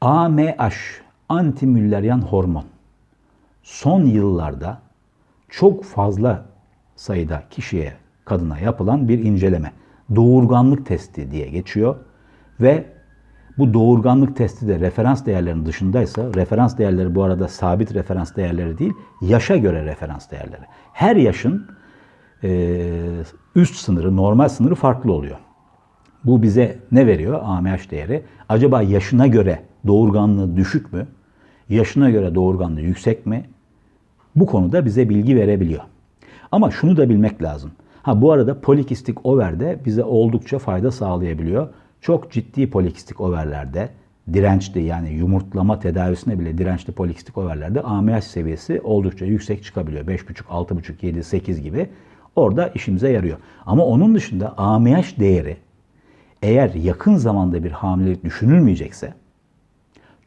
AMH, antimüllerian hormon. Son yıllarda çok fazla sayıda kişiye, kadına yapılan bir inceleme. Doğurganlık testi diye geçiyor ve bu doğurganlık testi de referans değerlerinin dışındaysa, referans değerleri bu arada sabit referans değerleri değil, yaşa göre referans değerleri. Her yaşın e, üst sınırı, normal sınırı farklı oluyor. Bu bize ne veriyor AMH değeri? Acaba yaşına göre doğurganlığı düşük mü? Yaşına göre doğurganlığı yüksek mi? Bu konuda bize bilgi verebiliyor. Ama şunu da bilmek lazım. Ha bu arada polikistik over de bize oldukça fayda sağlayabiliyor. Çok ciddi polikistik overlerde, dirençli yani yumurtlama tedavisine bile dirençli polikistik overlerde AMH seviyesi oldukça yüksek çıkabiliyor. 5,5, 6,5, 7, 8 gibi. Orada işimize yarıyor. Ama onun dışında AMH değeri eğer yakın zamanda bir hamilelik düşünülmeyecekse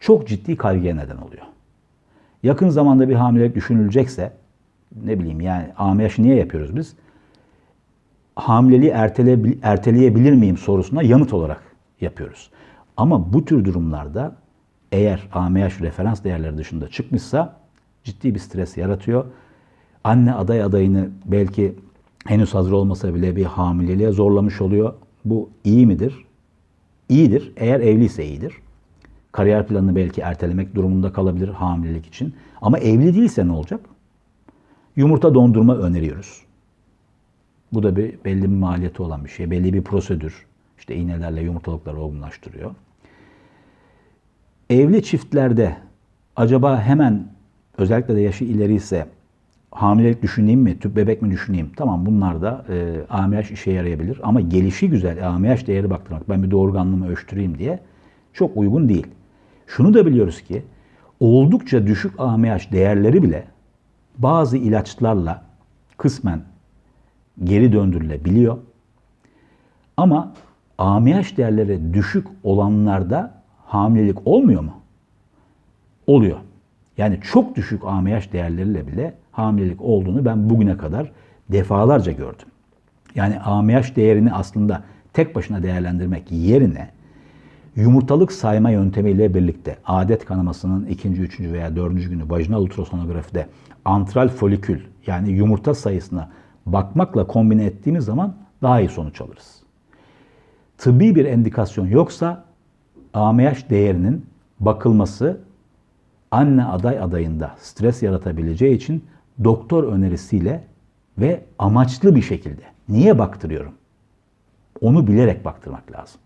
çok ciddi kaygıya neden oluyor. Yakın zamanda bir hamilelik düşünülecekse ne bileyim yani AMH niye yapıyoruz biz? Hamileliği ertele, erteleyebilir miyim sorusuna yanıt olarak yapıyoruz. Ama bu tür durumlarda eğer AMH referans değerleri dışında çıkmışsa ciddi bir stres yaratıyor. Anne aday adayını belki henüz hazır olmasa bile bir hamileliğe zorlamış oluyor. Bu iyi midir? İyidir. Eğer evliyse iyidir. Kariyer planını belki ertelemek durumunda kalabilir hamilelik için. Ama evli değilse ne olacak? Yumurta dondurma öneriyoruz. Bu da bir belli bir maliyeti olan bir şey. Belli bir prosedür. İşte iğnelerle yumurtalıkları olgunlaştırıyor. Evli çiftlerde acaba hemen özellikle de yaşı ileri ise hamilelik düşüneyim mi, tüp bebek mi düşüneyim? Tamam bunlar da e, AMH işe yarayabilir. Ama gelişi güzel AMH değeri baktırmak, ben bir doğurganlığımı ölçtüreyim diye çok uygun değil. Şunu da biliyoruz ki oldukça düşük AMH değerleri bile bazı ilaçlarla kısmen geri döndürülebiliyor. Ama AMH değerleri düşük olanlarda hamilelik olmuyor mu? Oluyor. Yani çok düşük AMH değerleriyle bile hamilelik olduğunu ben bugüne kadar defalarca gördüm. Yani AMH değerini aslında tek başına değerlendirmek yerine yumurtalık sayma yöntemiyle birlikte adet kanamasının ikinci, üçüncü veya dördüncü günü vajinal ultrasonografide antral folikül yani yumurta sayısına bakmakla kombine ettiğimiz zaman daha iyi sonuç alırız. Tıbbi bir endikasyon yoksa AMH değerinin bakılması anne aday adayında stres yaratabileceği için doktor önerisiyle ve amaçlı bir şekilde. Niye baktırıyorum? Onu bilerek baktırmak lazım.